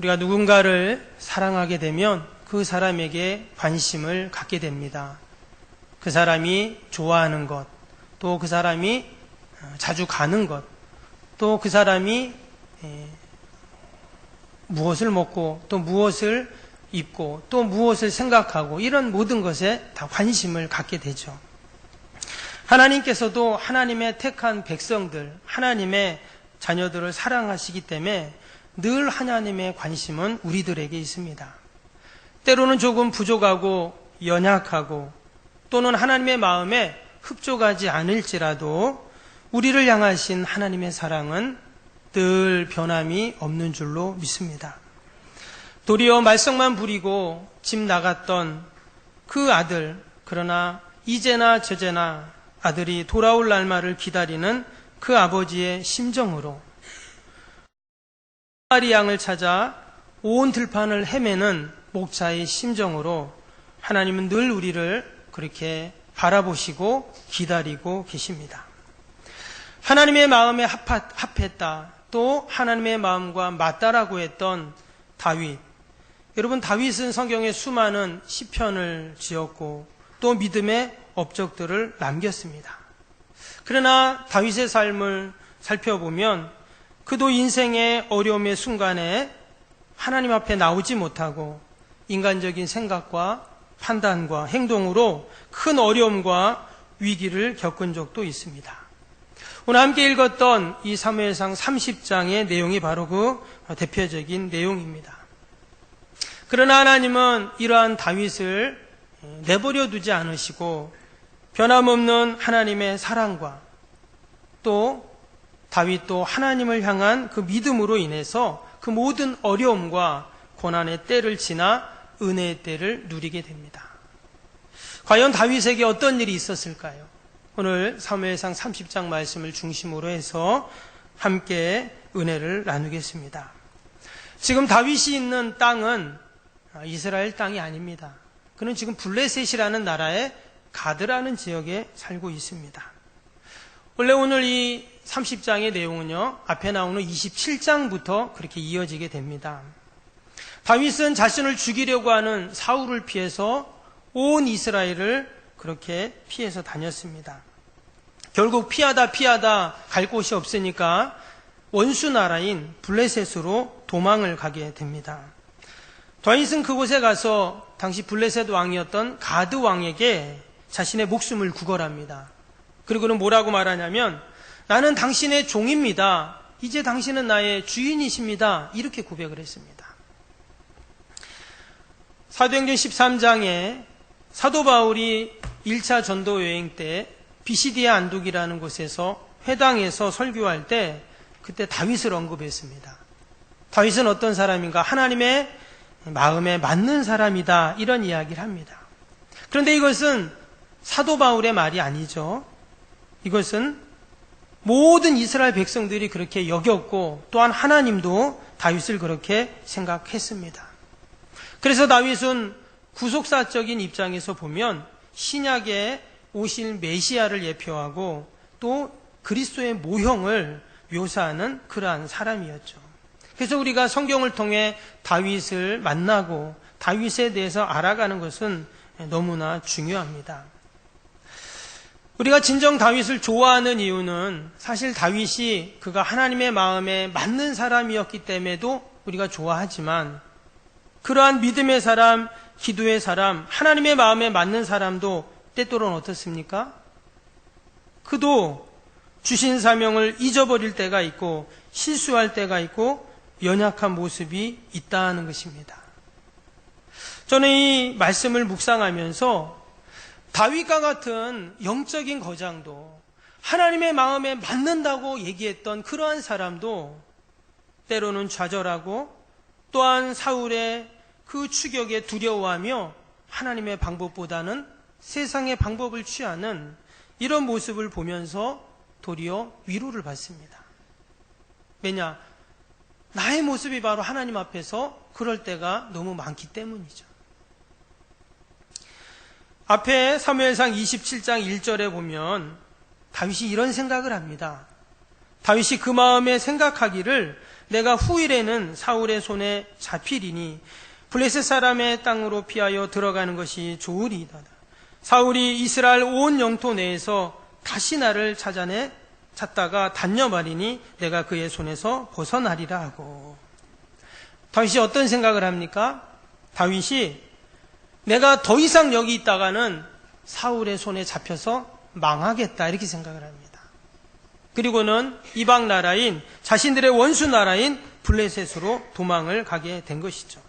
우리가 누군가를 사랑하게 되면 그 사람에게 관심을 갖게 됩니다. 그 사람이 좋아하는 것, 또 그 사람이 어, 자주 가는 것, 또 그 사람이 무엇을 먹고 또 무엇을 입고 또 무엇을 생각하고 이런 모든 것에 다 관심을 갖게 되죠. 하나님께서도 하나님의 택한 백성들, 하나님의 자녀들을 사랑하시기 때문에 늘 하나님의 관심은 우리들에게 있습니다. 때로는 조금 부족하고 연약하고 또는 하나님의 마음에 흡족하지 않을지라도 우리를 향하신 하나님의 사랑은 늘 변함이 없는 줄로 믿습니다. 도리어 말썽만 부리고 집 나갔던 그 아들, 그러나 이제나 저제나 아들이 돌아올 날말을 기다리는 그 아버지의 심정으로 마리 양을 찾아 온 들판을 헤매는 목자의 심정으로 하나님은 늘 우리를 그렇게 바라보시고 기다리고 계십니다. 하나님의 마음에 합했다. 또 하나님의 마음과 맞다라고 했던 다윗. 여러분 다윗은 성경에 수많은 시편을 지었고 또 믿음의 업적들을 남겼습니다. 그러나 다윗의 삶을 살펴보면 그도 인생의 어려움의 순간에 하나님 앞에 나오지 못하고 인간적인 생각과 판단과 행동으로 큰 어려움과 위기를 겪은 적도 있습니다. 오늘 함께 읽었던 이 사무엘상 30장의 내용이 바로 그 대표적인 내용입니다. 그러나 하나님은 이러한 다윗을 내버려 두지 않으시고 변함없는 하나님의 사랑과 또 다윗도 하나님을 향한 그 믿음으로 인해서 그 모든 어려움과 고난의 때를 지나 은혜의 때를 누리게 됩니다. 과연 다윗에게 어떤 일이 있었을까요? 오늘 사무엘상 30장 말씀을 중심으로 해서 함께 은혜를 나누겠습니다. 지금 다윗이 있는 땅은 이스라엘 땅이 아닙니다. 그는 지금 블레셋이라는 나라의 가드라는 지역에 살고 있습니다. 원래 오늘 이 30장의 내용은요, 앞에 나오는 27장부터 그렇게 이어지게 됩니다. 다윗은 자신을 죽이려고 하는 사울을 피해서 온 이스라엘을 그렇게 피해서 다녔습니다. 결국 피하다 피하다 갈 곳이 없으니까 원수 나라인 블레셋으로 도망을 가게 됩니다. 다윗은 그곳에 가서 당시 블레셋 왕이었던 가드 왕에게 자신의 목숨을 구걸합니다. 그리고는 뭐라고 말하냐면 나는 당신의 종입니다. 이제 당신은 나의 주인이십니다. 이렇게 고백을 했습니다. 사도행전 13장에 사도 바울이 1차 전도 여행 때 비시디아 안독이라는 곳에서 회당에서 설교할 때 그때 다윗을 언급했습니다. 다윗은 어떤 사람인가? 하나님의 마음에 맞는 사람이다. 이런 이야기를 합니다. 그런데 이것은 사도 바울의 말이 아니죠. 이것은 모든 이스라엘 백성들이 그렇게 여겼고 또한 하나님도 다윗을 그렇게 생각했습니다. 그래서 다윗은 구속사적인 입장에서 보면 신약에 오실 메시아를 예표하고 또 그리스도의 모형을 묘사하는 그러한 사람이었죠. 그래서 우리가 성경을 통해 다윗을 만나고 다윗에 대해서 알아가는 것은 너무나 중요합니다. 우리가 진정 다윗을 좋아하는 이유는 사실 다윗이 그가 하나님의 마음에 맞는 사람이었기 때문에도 우리가 좋아하지만 그러한 믿음의 사람, 기도의 사람, 하나님의 마음에 맞는 사람도 때때로는 어떻습니까? 그도 주신 사명을 잊어버릴 때가 있고 실수할 때가 있고 연약한 모습이 있다는 것입니다. 저는 이 말씀을 묵상하면서 다윗과 같은 영적인 거장도 하나님의 마음에 맞는다고 얘기했던 그러한 사람도 때로는 좌절하고 또한 사울의 그 추격에 두려워하며 하나님의 방법보다는 세상의 방법을 취하는 이런 모습을 보면서 도리어 위로를 받습니다. 왜냐? 나의 모습이 바로 하나님 앞에서 그럴 때가 너무 많기 때문이죠. 앞에 사무엘상 27장 1절에 보면 다윗이 이런 생각을 합니다. 다윗이 그 마음에 생각하기를 내가 후일에는 사울의 손에 잡히리니 블레셋 사람의 땅으로 피하여 들어가는 것이 좋으리이다. 사울이 이스라엘 온 영토 내에서 다시 나를 찾아내 찾다가 단념하리니 내가 그의 손에서 벗어나리라 하고 다윗이 어떤 생각을 합니까? 다윗이 내가 더 이상 여기 있다가는 사울의 손에 잡혀서 망하겠다 이렇게 생각을 합니다. 그리고는 이방 나라인 자신들의 원수 나라인 블레셋으로 도망을 가게 된 것이죠.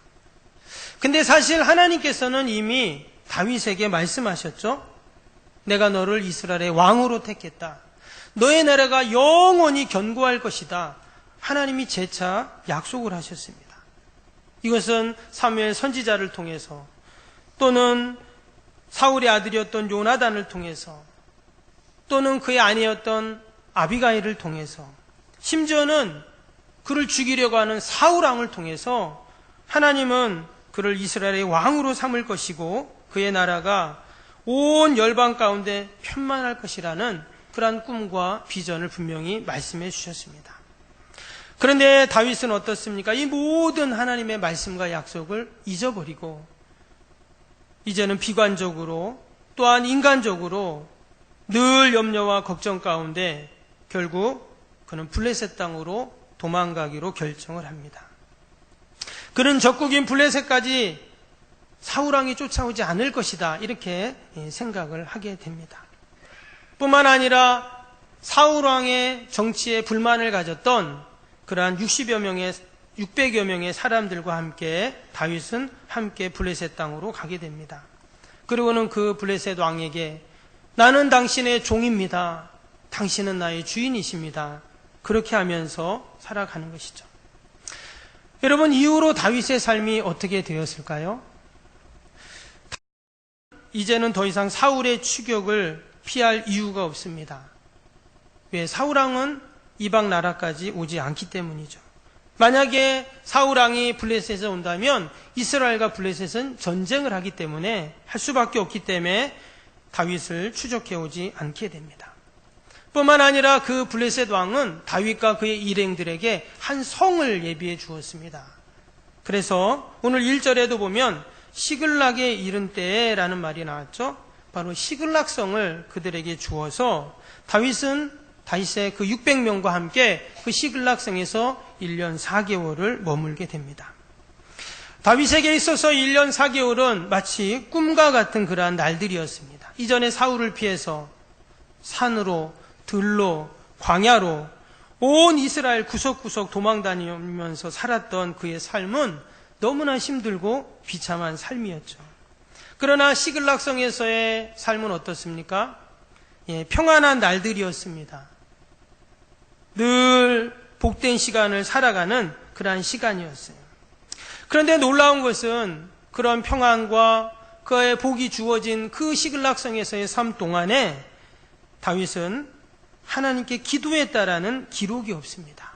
근데 사실 하나님께서는 이미 다윗에게 말씀하셨죠. 내가 너를 이스라엘의 왕으로 택했다. 너의 나라가 영원히 견고할 것이다. 하나님이 재차 약속을 하셨습니다. 이것은 사무엘 선지자를 통해서 또는 사울의 아들이었던 요나단을 통해서 또는 그의 아내였던 아비가일을 통해서 심지어는 그를 죽이려고 하는 사울왕을 통해서 하나님은 그를 이스라엘의 왕으로 삼을 것이고 그의 나라가 온 열방 가운데 편만할 것이라는 그러한 꿈과 비전을 분명히 말씀해 주셨습니다. 그런데 다윗은 어떻습니까? 이 모든 하나님의 말씀과 약속을 잊어버리고 이제는 비관적으로 또한 인간적으로 늘 염려와 걱정 가운데 결국 그는 블레셋 땅으로 도망가기로 결정을 합니다. 그는 적국인 블레셋까지 사우랑이 쫓아오지 않을 것이다. 이렇게 생각을 하게 됩니다. 뿐만 아니라 사우랑의 정치에 불만을 가졌던 그러한 60여 명의 600여 명의 사람들과 함께 다윗은 함께 블레셋 땅으로 가게 됩니다. 그리고는 그 블레셋 왕에게 나는 당신의 종입니다. 당신은 나의 주인이십니다. 그렇게 하면서 살아가는 것이죠. 여러분, 이후로 다윗의 삶이 어떻게 되었을까요? 이제는 더 이상 사울의 추격을 피할 이유가 없습니다. 왜? 사울왕은 이방 나라까지 오지 않기 때문이죠. 만약에 사울왕이 블레셋에 온다면 이스라엘과 블레셋은 전쟁을 하기 때문에 할 수밖에 없기 때문에 다윗을 추적해 오지 않게 됩니다. 뿐만 아니라 그 블레셋 왕은 다윗과 그의 일행들에게 한 성을 예비해 주었습니다. 그래서 오늘 1절에도 보면 시글락에 이른 때라는 말이 나왔죠. 바로 시글락성을 그들에게 주어서 다윗은 다윗의 그 600명과 함께 그 시글락성에서 1년 4개월을 머물게 됩니다. 다윗에게 있어서 1년 4개월은 마치 꿈과 같은 그러한 날들이었습니다. 이전에 사울을 피해서 산으로, 들로, 광야로 온 이스라엘 구석구석 도망 다니면서 살았던 그의 삶은 너무나 힘들고 비참한 삶이었죠. 그러나 시글락성에서의 삶은 어떻습니까? 예, 평안한 날들이었습니다. 늘 복된 시간을 살아가는 그러한 시간이었어요. 그런데 놀라운 것은 그런 평안과 그의 복이 주어진 그 시글락성에서의 삶 동안에 다윗은 하나님께 기도했다라는 기록이 없습니다.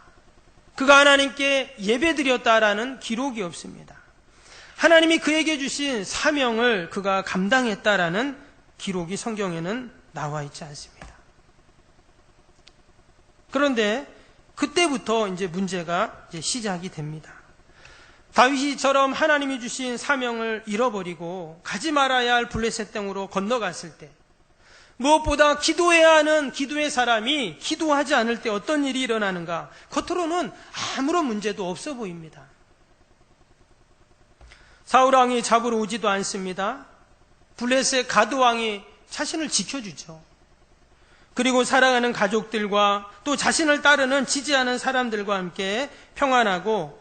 그가 하나님께 예배드렸다라는 기록이 없습니다. 하나님이 그에게 주신 사명을 그가 감당했다라는 기록이 성경에는 나와 있지 않습니다. 그런데 그때부터 이제 문제가 이제 시작이 됩니다. 다윗이처럼 하나님이 주신 사명을 잃어버리고 가지 말아야 할 블레셋 땅으로 건너갔을 때 무엇보다 기도해야 하는 기도의 사람이 기도하지 않을 때 어떤 일이 일어나는가? 겉으로는 아무런 문제도 없어 보입니다. 사울왕이 잡으러 오지도 않습니다. 블레셋 가드왕이 자신을 지켜주죠. 그리고 사랑하는 가족들과 또 자신을 따르는 지지하는 사람들과 함께 평안하고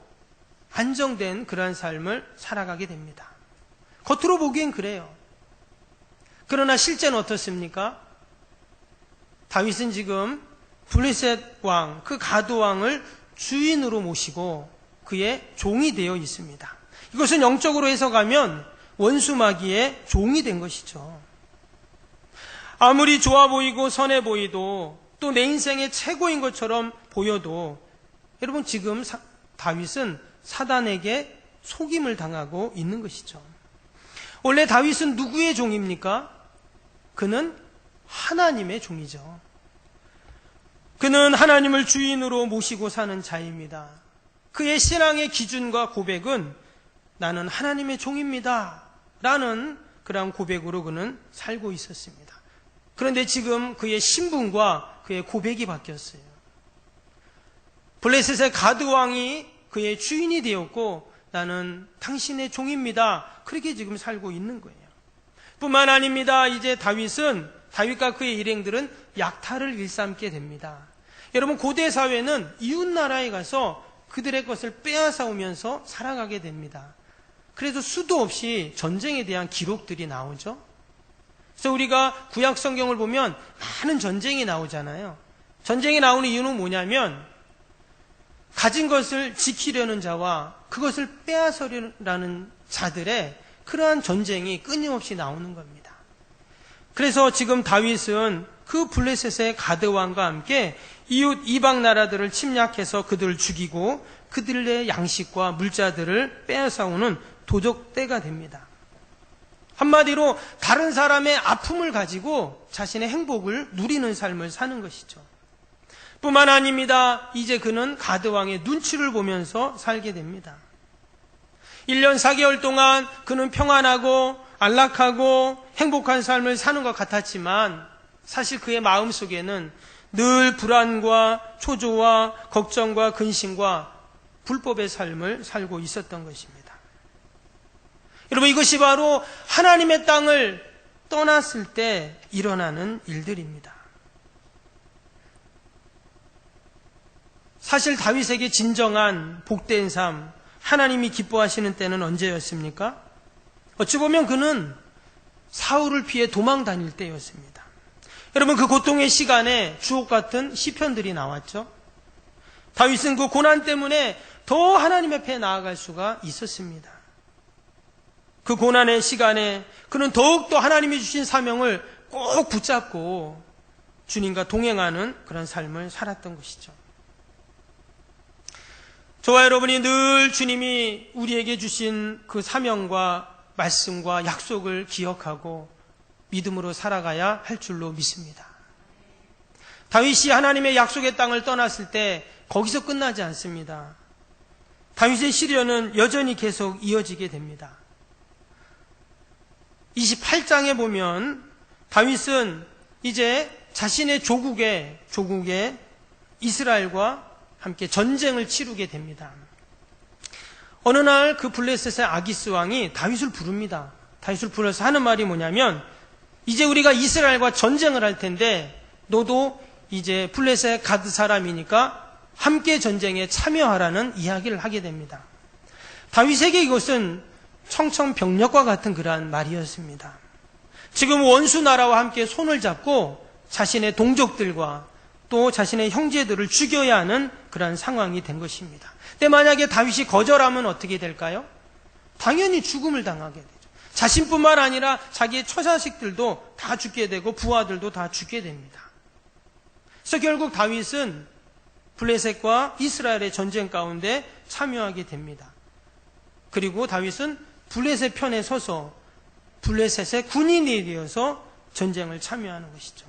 안정된 그러한 삶을 살아가게 됩니다. 겉으로 보기엔 그래요. 그러나 실제는 어떻습니까? 다윗은 지금 블레셋 왕, 그 가도 왕을 주인으로 모시고 그의 종이 되어 있습니다. 이것은 영적으로 해석하면 원수 마귀의 종이 된 것이죠. 아무리 좋아 보이고 선해 보이도 또 내 인생의 최고인 것처럼 보여도 여러분 지금 사, 다윗은 사단에게 속임을 당하고 있는 것이죠. 원래 다윗은 누구의 종입니까? 그는 하나님의 종이죠. 그는 하나님을 주인으로 모시고 사는 자입니다. 그의 신앙의 기준과 고백은 나는 하나님의 종입니다. 라는 그러한 고백으로 그는 살고 있었습니다. 그런데 지금 그의 신분과 그의 고백이 바뀌었어요. 블레셋의 가드 왕이 그의 주인이 되었고 나는 당신의 종입니다. 그렇게 지금 살고 있는 거예요. 뿐만 아닙니다. 이제 다윗은 다윗과 그의 일행들은 약탈을 일삼게 됩니다. 여러분 고대 사회는 이웃 나라에 가서 그들의 것을 빼앗아 오면서 살아가게 됩니다. 그래서 수도 없이 전쟁에 대한 기록들이 나오죠. 그래서 우리가 구약 성경을 보면 많은 전쟁이 나오잖아요. 전쟁이 나오는 이유는 뭐냐면 가진 것을 지키려는 자와 그것을 빼앗으려는 자들의 그러한 전쟁이 끊임없이 나오는 겁니다. 그래서 지금 다윗은 그 블레셋의 가드 왕과 함께 이웃 이방 나라들을 침략해서 그들을 죽이고 그들의 양식과 물자들을 빼앗아오는 도적대가 됩니다. 한마디로 다른 사람의 아픔을 가지고 자신의 행복을 누리는 삶을 사는 것이죠. 뿐만 아닙니다. 이제 그는 가드왕의 눈치를 보면서 살게 됩니다. 1년 4개월 동안 그는 평안하고 안락하고 행복한 삶을 사는 것 같았지만 사실 그의 마음 속에는 늘 불안과 초조와 걱정과 근심과 불법의 삶을 살고 있었던 것입니다. 여러분 이것이 바로 하나님의 땅을 떠났을 때 일어나는 일들입니다. 사실 다윗에게 진정한 복된 삶, 하나님이 기뻐하시는 때는 언제였습니까? 어찌 보면 그는 사울을 피해 도망 다닐 때였습니다. 여러분 그 고통의 시간에 주옥 같은 시편들이 나왔죠. 다윗은 그 고난 때문에 더 하나님 앞에 나아갈 수가 있었습니다. 그 고난의 시간에 그는 더욱더 하나님이 주신 사명을 꼭 붙잡고 주님과 동행하는 그런 삶을 살았던 것이죠. 저와 여러분이 늘 주님이 우리에게 주신 그 사명과 말씀과 약속을 기억하고 믿음으로 살아가야 할 줄로 믿습니다. 다윗이 하나님의 약속의 땅을 떠났을 때 거기서 끝나지 않습니다. 다윗의 시련은 여전히 계속 이어지게 됩니다. 28장에 보면 다윗은 이제 자신의 조국의 조국의 이스라엘과 함께 전쟁을 치르게 됩니다. 어느 날 그 블레셋의 아기스 왕이 다윗을 부릅니다. 다윗을 불러서 하는 말이 뭐냐면 이제 우리가 이스라엘과 전쟁을 할 텐데 너도 이제 블레셋 가드 사람이니까 함께 전쟁에 참여하라는 이야기를 하게 됩니다. 다윗에게 이것은 청청병력과 같은 그러한 말이었습니다. 지금 원수 나라와 함께 손을 잡고 자신의 동족들과 또 자신의 형제들을 죽여야 하는 그러한 상황이 된 것입니다. 근데 만약에 다윗이 거절하면 어떻게 될까요? 당연히 죽음을 당하게 되죠. 자신뿐만 아니라 자기의 처자식들도 다 죽게 되고 부하들도 다 죽게 됩니다. 그래서 결국 다윗은 블레셋과 이스라엘의 전쟁 가운데 참여하게 됩니다. 그리고 다윗은 블레셋 편에 서서 블레셋의 군인이 되어서 전쟁을 참여하는 것이죠.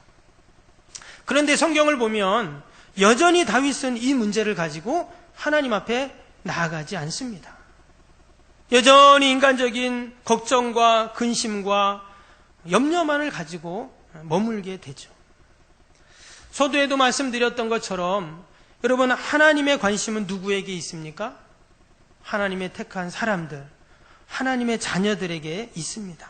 그런데 성경을 보면 여전히 다윗은 이 문제를 가지고 하나님 앞에 나아가지 않습니다. 여전히 인간적인 걱정과 근심과 염려만을 가지고 머물게 되죠. 서두에도 말씀드렸던 것처럼 여러분 하나님의 관심은 누구에게 있습니까? 하나님의 택한 사람들, 하나님의 자녀들에게 있습니다.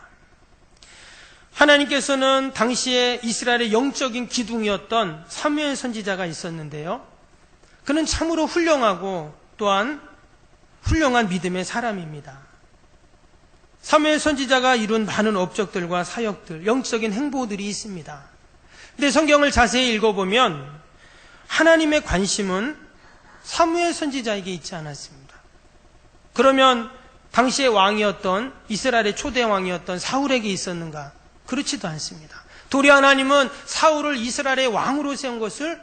하나님께서는 당시에 이스라엘의 영적인 기둥이었던 사무엘 선지자가 있었는데요. 그는 참으로 훌륭하고 또한 훌륭한 믿음의 사람입니다. 사무엘 선지자가 이룬 많은 업적들과 사역들, 영적인 행보들이 있습니다. 근데 성경을 자세히 읽어보면 하나님의 관심은 사무엘 선지자에게 있지 않았습니다. 그러면 당시의 왕이었던 이스라엘의 초대 왕이었던 사울에게 있었는가? 그렇지도 않습니다. 도리 하나님은 사울을 이스라엘의 왕으로 세운 것을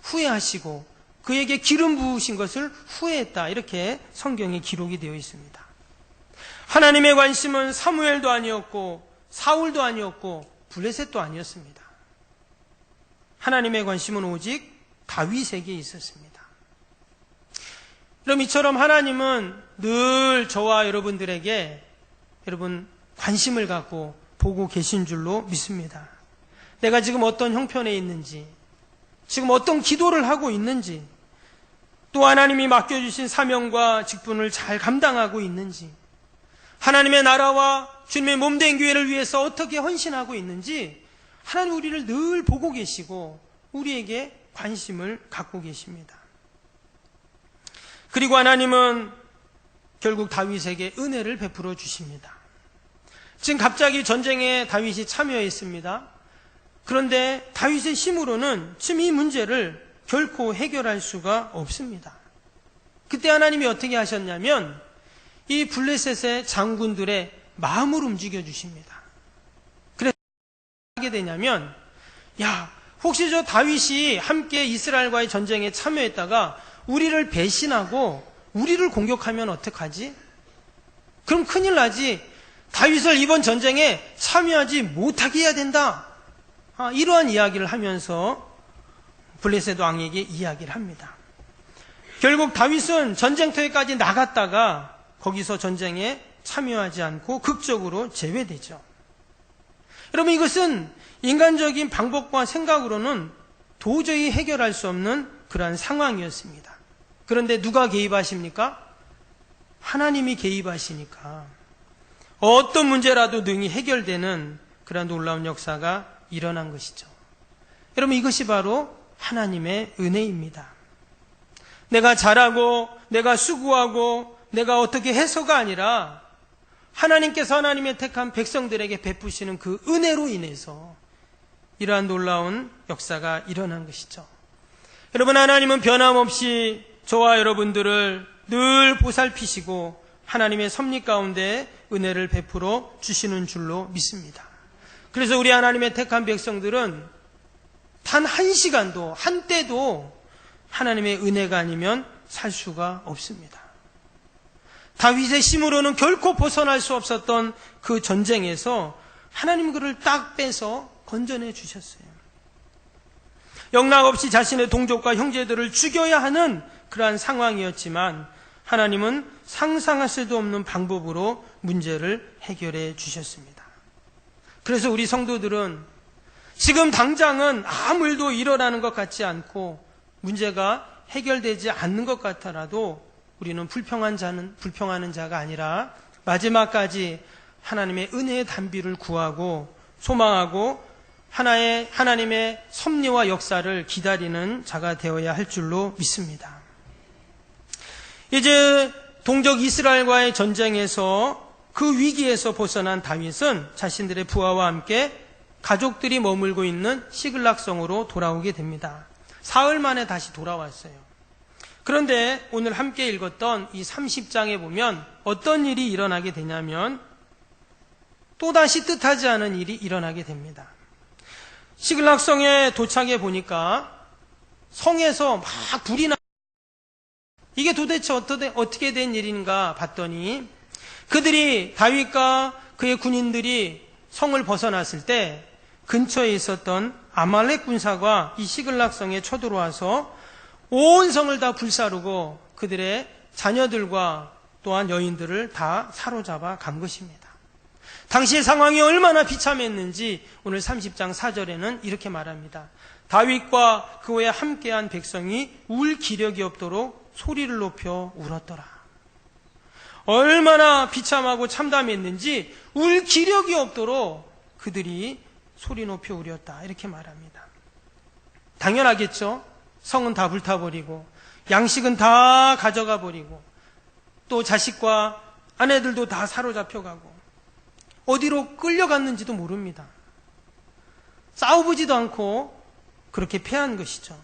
후회하시고 그에게 기름 부으신 것을 후회했다. 이렇게 성경에 기록이 되어 있습니다. 하나님의 관심은 사무엘도 아니었고 사울도 아니었고 블레셋도 아니었습니다. 하나님의 관심은 오직 다윗에게 있었습니다. 그럼 이처럼 하나님은 늘 저와 여러분들에게 여러분 관심을 갖고 보고 계신 줄로 믿습니다. 내가 지금 어떤 형편에 있는지, 지금 어떤 기도를 하고 있는지, 또 하나님이 맡겨주신 사명과 직분을 잘 감당하고 있는지, 하나님의 나라와 주님의 몸된 교회를 위해서 어떻게 헌신하고 있는지, 하나님 우리를 늘 보고 계시고, 우리에게 관심을 갖고 계십니다. 그리고 하나님은 결국 다윗에게 은혜를 베풀어 주십니다. 지금 갑자기 전쟁에 다윗이 참여했습니다. 그런데 다윗의 힘으로는 지금 이 문제를 결코 해결할 수가 없습니다. 그때 하나님이 어떻게 하셨냐면 이 블레셋의 장군들의 마음을 움직여 주십니다. 그래서 하게 되냐면 야 혹시 저 다윗이 함께 이스라엘과의 전쟁에 참여했다가 우리를 배신하고 우리를 공격하면 어떡하지? 그럼 큰일 나지. 다윗을 이번 전쟁에 참여하지 못하게 해야 된다. 아, 이러한 이야기를 하면서 블레셋 왕에게 이야기를 합니다. 결국 다윗은 전쟁터에까지 나갔다가 거기서 전쟁에 참여하지 않고 극적으로 제외되죠. 여러분 이것은 인간적인 방법과 생각으로는 도저히 해결할 수 없는 그러한 상황이었습니다. 그런데 누가 개입하십니까? 하나님이 개입하시니까 어떤 문제라도 능히 해결되는 그러한 놀라운 역사가 일어난 것이죠. 여러분 이것이 바로 하나님의 은혜입니다. 내가 잘하고 내가 수고하고 내가 어떻게 해서가 아니라 하나님께서 하나님의 택한 백성들에게 베푸시는 그 은혜로 인해서 이러한 놀라운 역사가 일어난 것이죠. 여러분 하나님은 변함없이 저와 여러분들을 늘 보살피시고 하나님의 섭리 가운데 은혜를 베풀어 주시는 줄로 믿습니다. 그래서 우리 하나님의 택한 백성들은 단 한 시간도, 한 때도 하나님의 은혜가 아니면 살 수가 없습니다. 다윗의 힘으로는 결코 벗어날 수 없었던 그 전쟁에서 하나님 그를 딱 빼서 건져내 주셨어요. 영락 없이 자신의 동족과 형제들을 죽여야 하는 그러한 상황이었지만 하나님은 상상할 수도 없는 방법으로 문제를 해결해 주셨습니다. 그래서 우리 성도들은 지금 당장은 아무 일도 일어나는 것 같지 않고 문제가 해결되지 않는 것 같아라도 우리는 불평한 자는 불평하는 자가 아니라 마지막까지 하나님의 은혜의 단비를 구하고 소망하고 하나의 하나님의 섭리와 역사를 기다리는 자가 되어야 할 줄로 믿습니다. 이제 동족 이스라엘과의 전쟁에서 그 위기에서 벗어난 다윗은 자신들의 부하와 함께 가족들이 머물고 있는 시글락성으로 돌아오게 됩니다. 사흘 만에 다시 돌아왔어요. 그런데 오늘 함께 읽었던 이 30장에 보면 어떤 일이 일어나게 되냐면 또다시 뜻하지 않은 일이 일어나게 됩니다. 시글락성에 도착해 보니까 성에서 막 불이 나 이게 도대체 어떻게 된 일인가 봤더니 그들이 다윗과 그의 군인들이 성을 벗어났을 때 근처에 있었던 아말렉 군사가 이 시글락성에 쳐들어와서 온 성을 다 불사르고 그들의 자녀들과 또한 여인들을 다 사로잡아 간 것입니다. 당시의 상황이 얼마나 비참했는지 오늘 30장 4절에는 이렇게 말합니다. 다윗과 그와 함께한 백성이 울 기력이 없도록 소리를 높여 울었더라. 얼마나 비참하고 참담했는지 울 기력이 없도록 그들이 소리 높여 울었다. 이렇게 말합니다. 당연하겠죠. 성은 다 불타버리고 양식은 다 가져가 버리고 또 자식과 아내들도 다 사로잡혀가고 어디로 끌려갔는지도 모릅니다. 싸워보지도 않고 그렇게 패한 것이죠.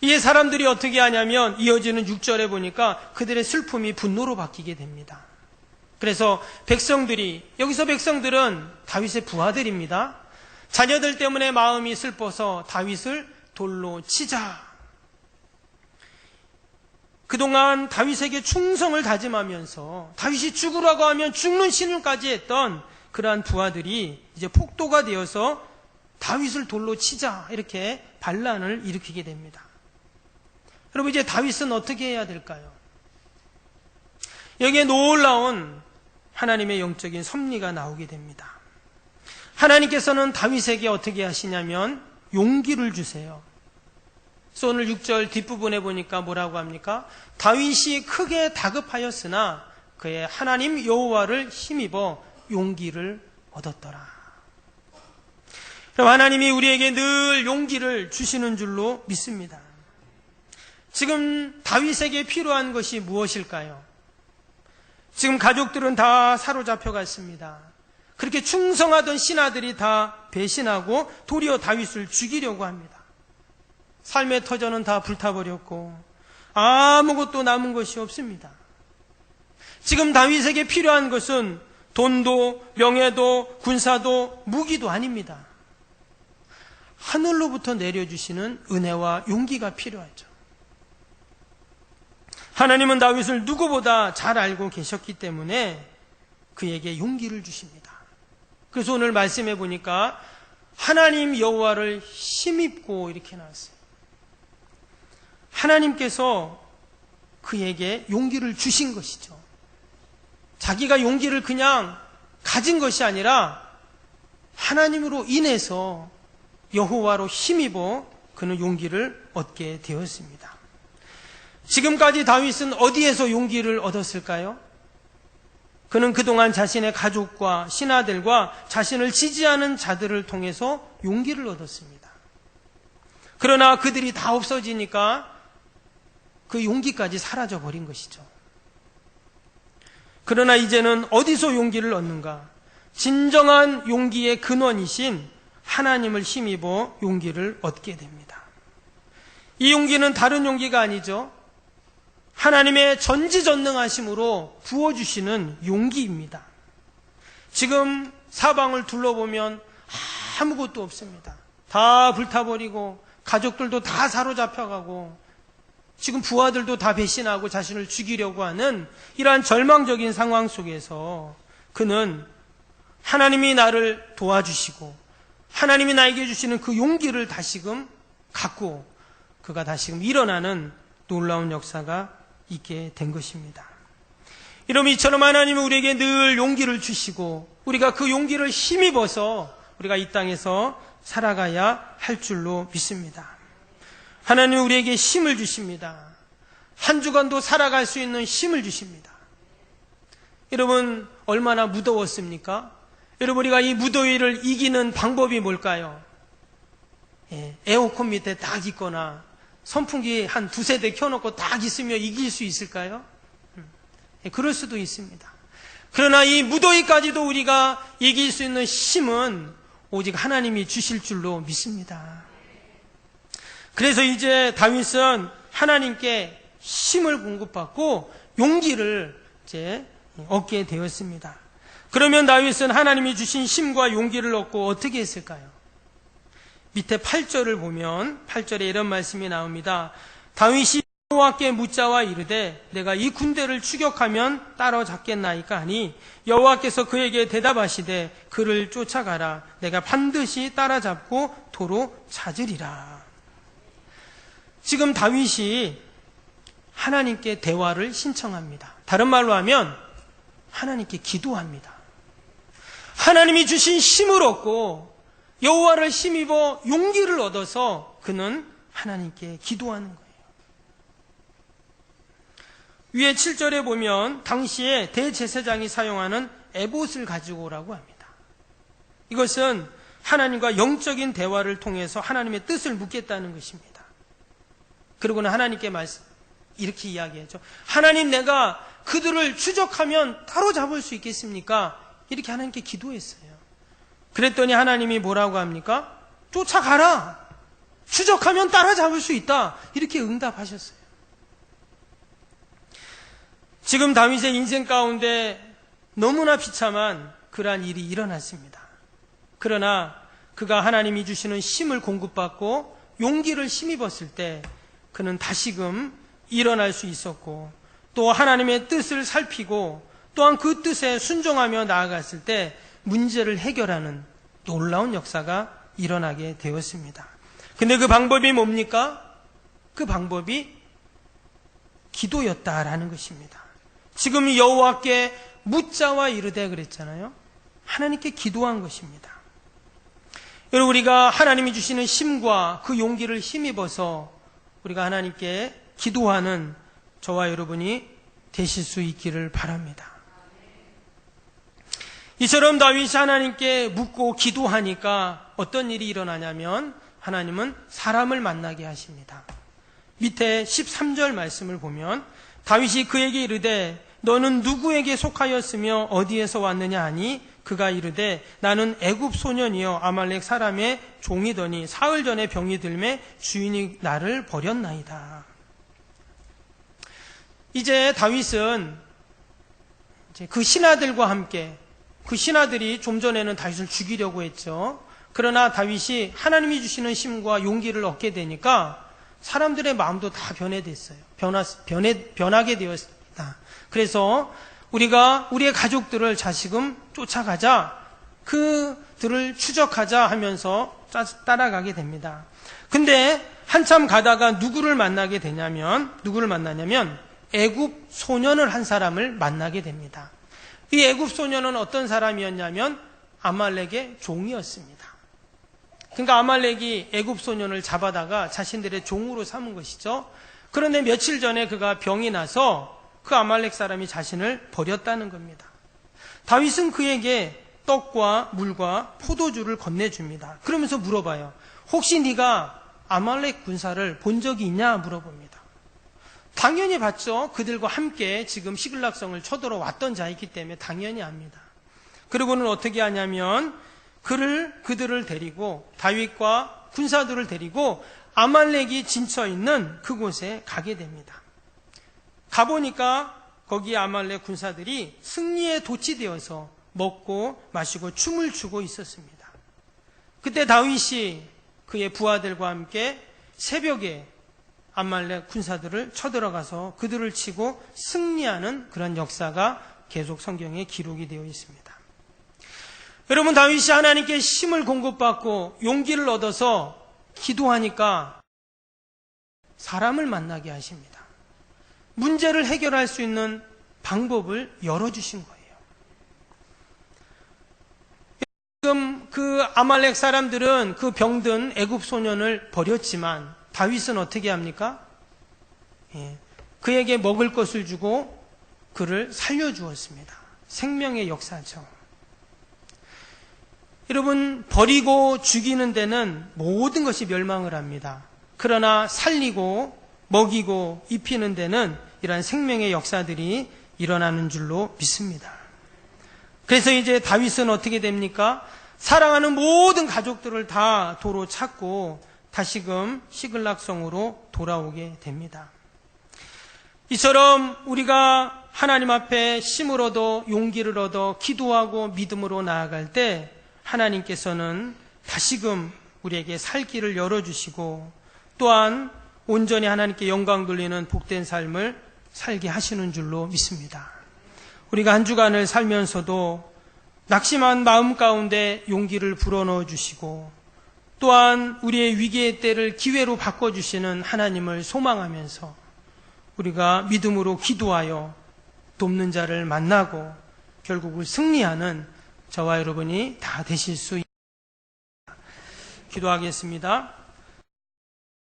이에 사람들이 어떻게 하냐면 이어지는 6절에 보니까 그들의 슬픔이 분노로 바뀌게 됩니다. 그래서 백성들이 여기서 백성들은 다윗의 부하들입니다. 자녀들 때문에 마음이 슬퍼서 다윗을 돌로 치자. 그동안 다윗에게 충성을 다짐하면서 다윗이 죽으라고 하면 죽는 신을까지 했던 그러한 부하들이 이제 폭도가 되어서 다윗을 돌로 치자 이렇게 반란을 일으키게 됩니다. 여러분 이제 다윗은 어떻게 해야 될까요? 여기에 놀라운 하나님의 영적인 섭리가 나오게 됩니다. 하나님께서는 다윗에게 어떻게 하시냐면 용기를 주세요. 그래서 오늘 6절 뒷부분에 보니까 뭐라고 합니까? 다윗이 크게 다급하였으나 그의 하나님 여호와를 힘입어 용기를 얻었더라. 그럼 하나님이 우리에게 늘 용기를 주시는 줄로 믿습니다. 지금 다윗에게 필요한 것이 무엇일까요? 지금 가족들은 다 사로잡혀 갔습니다. 그렇게 충성하던 신하들이 다 배신하고 도리어 다윗을 죽이려고 합니다. 삶의 터전은 다 불타버렸고 아무것도 남은 것이 없습니다. 지금 다윗에게 필요한 것은 돈도 명예도 군사도 무기도 아닙니다. 하늘로부터 내려주시는 은혜와 용기가 필요하죠. 하나님은 다윗을 누구보다 잘 알고 계셨기 때문에 그에게 용기를 주십니다. 그래서 오늘 말씀해 보니까 하나님 여호와를 힘입고 이렇게 나왔어요. 하나님께서 그에게 용기를 주신 것이죠. 자기가 용기를 그냥 가진 것이 아니라 하나님으로 인해서 여호와로 힘입어 그는 용기를 얻게 되었습니다. 지금까지 다윗은 어디에서 용기를 얻었을까요? 그는 그동안 자신의 가족과 신하들과 자신을 지지하는 자들을 통해서 용기를 얻었습니다. 그러나 그들이 다 없어지니까 그 용기까지 사라져 버린 것이죠. 그러나 이제는 어디서 용기를 얻는가? 진정한 용기의 근원이신 하나님을 힘입어 용기를 얻게 됩니다. 이 용기는 다른 용기가 아니죠. 하나님의 전지전능하심으로 부어주시는 용기입니다. 지금 사방을 둘러보면 아무것도 없습니다. 다 불타버리고 가족들도 다 사로잡혀가고 지금 부하들도 다 배신하고 자신을 죽이려고 하는 이러한 절망적인 상황 속에서 그는 하나님이 나를 도와주시고 하나님이 나에게 주시는 그 용기를 다시금 갖고 그가 다시금 일어나는 놀라운 역사가 있게 된 것입니다. 이러면 이처럼 하나님은 우리에게 늘 용기를 주시고 우리가 그 용기를 힘입어서 우리가 이 땅에서 살아가야 할 줄로 믿습니다. 하나님은 우리에게 힘을 주십니다. 한 주간도 살아갈 수 있는 힘을 주십니다. 여러분, 얼마나 무더웠습니까? 여러분, 우리가 이 무더위를 이기는 방법이 뭘까요? 예, 에어컨 밑에 딱 있거나 선풍기 한 두세 대 켜놓고 딱 있으며 이길 수 있을까요? 음, 예, 그럴 수도 있습니다. 그러나 이 무더위까지도 우리가 이길 수 있는 힘은 오직 하나님이 주실 줄로 믿습니다. 그래서 이제 다윗은 하나님께 힘을 공급받고 용기를 이제 얻게 되었습니다. 그러면 다윗은 하나님이 주신 힘과 용기를 얻고 어떻게 했을까요? 밑에 8절을 보면 8절에 이런 말씀이 나옵니다. 다윗이 여호와께 묻자와 이르되 내가 이 군대를 추격하면 따라잡겠나이까 하니 여호와께서 그에게 대답하시되 그를 쫓아가라 내가 반드시 따라잡고 도로 찾으리라. 지금 다윗이 하나님께 대화를 신청합니다. 다른 말로 하면 하나님께 기도합니다. 하나님이 주신 힘을 얻고 여호와를 힘입어 용기를 얻어서 그는 하나님께 기도하는 거예요. 위에 7절에 보면 당시에 대제사장이 사용하는 에봇을 가지고 오라고 합니다. 이것은 하나님과 영적인 대화를 통해서 하나님의 뜻을 묻겠다는 것입니다. 그리고는 하나님께 말씀 이렇게 이야기하죠. 하나님 내가 그들을 추적하면 따로 잡을 수 있겠습니까? 이렇게 하나님께 기도했어요. 그랬더니 하나님이 뭐라고 합니까? 쫓아가라. 추적하면 따라잡을 수 있다. 이렇게 응답하셨어요. 지금 다윗의 인생 가운데 너무나 비참한 그러한 일이 일어났습니다. 그러나 그가 하나님이 주시는 힘을 공급받고 용기를 힘입었을 때 그는 다시금 일어날 수 있었고 또 하나님의 뜻을 살피고 또한 그 뜻에 순종하며 나아갔을 때 문제를 해결하는 놀라운 역사가 일어나게 되었습니다. 근데 그 방법이 뭡니까? 그 방법이 기도였다라는 것입니다. 지금 여호와께 묻자와 이르되 그랬잖아요. 하나님께 기도한 것입니다. 여러분 우리가 하나님이 주시는 힘과 그 용기를 힘입어서 우리가 하나님께 기도하는 저와 여러분이 되실 수 있기를 바랍니다. 이처럼 다윗이 하나님께 묻고 기도하니까 어떤 일이 일어나냐면 하나님은 사람을 만나게 하십니다. 밑에 13절 말씀을 보면 다윗이 그에게 이르되 너는 누구에게 속하였으며 어디에서 왔느냐 하니 그가 이르되 나는 애굽 소년이여 아말렉 사람의 종이더니 사흘 전에 병이 들매 주인이 나를 버렸나이다. 이제 다윗은 이제 그 신하들과 함께 그 신하들이 좀 전에는 다윗을 죽이려고 했죠. 그러나 다윗이 하나님이 주시는 힘과 용기를 얻게 되니까 사람들의 마음도 다 변해됐어요. 변화, 변해, 변하게 되었습니다. 그래서 우리가 우리의 가족들을 자식금 쫓아가자, 그들을 추적하자 하면서 따라가게 됩니다. 근데 한참 가다가 누구를 만나게 되냐면, 누구를 만나냐면, 애굽 소년을 한 사람을 만나게 됩니다. 이 애굽 소년은 어떤 사람이었냐면 아말렉의 종이었습니다. 그러니까 아말렉이 애굽 소년을 잡아다가 자신들의 종으로 삼은 것이죠. 그런데 며칠 전에 그가 병이 나서 그 아말렉 사람이 자신을 버렸다는 겁니다. 다윗은 그에게 떡과 물과 포도주를 건네줍니다. 그러면서 물어봐요. 혹시 네가 아말렉 군사를 본 적이 있냐 물어봅니다. 당연히 봤죠. 그들과 함께 지금 시글락성을 쳐들어 왔던 자이기 때문에 당연히 압니다. 그리고는 어떻게 하냐면 그를 그들을 데리고 다윗과 군사들을 데리고 아말렉이 진쳐 있는 그곳에 가게 됩니다. 가보니까 거기 아말렉 군사들이 승리에 도취되어서 먹고 마시고 춤을 추고 있었습니다. 그때 다윗이 그의 부하들과 함께 새벽에 아말렉 군사들을 쳐들어가서 그들을 치고 승리하는 그런 역사가 계속 성경에 기록이 되어 있습니다. 여러분 다윗이 하나님께 힘을 공급받고 용기를 얻어서 기도하니까 사람을 만나게 하십니다. 문제를 해결할 수 있는 방법을 열어주신 거예요. 지금 그 아말렉 사람들은 그 병든 애굽 소년을 버렸지만 다윗은 어떻게 합니까? 예, 그에게 먹을 것을 주고 그를 살려주었습니다. 생명의 역사죠. 여러분, 버리고 죽이는 데는 모든 것이 멸망을 합니다. 그러나 살리고 먹이고 입히는 데는 이러한 생명의 역사들이 일어나는 줄로 믿습니다. 그래서 이제 다윗은 어떻게 됩니까? 사랑하는 모든 가족들을 다 도로 찾고 다시금 시글락성으로 돌아오게 됩니다. 이처럼 우리가 하나님 앞에 힘을 얻어 용기를 얻어 기도하고 믿음으로 나아갈 때 하나님께서는 다시금 우리에게 살 길을 열어주시고 또한 온전히 하나님께 영광 돌리는 복된 삶을 살게 하시는 줄로 믿습니다. 우리가 한 주간을 살면서도 낙심한 마음 가운데 용기를 불어넣어 주시고 또한 우리의 위기의 때를 기회로 바꿔주시는 하나님을 소망하면서 우리가 믿음으로 기도하여 돕는 자를 만나고 결국을 승리하는 저와 여러분이 다 되실 수 있습니다. 기도하겠습니다.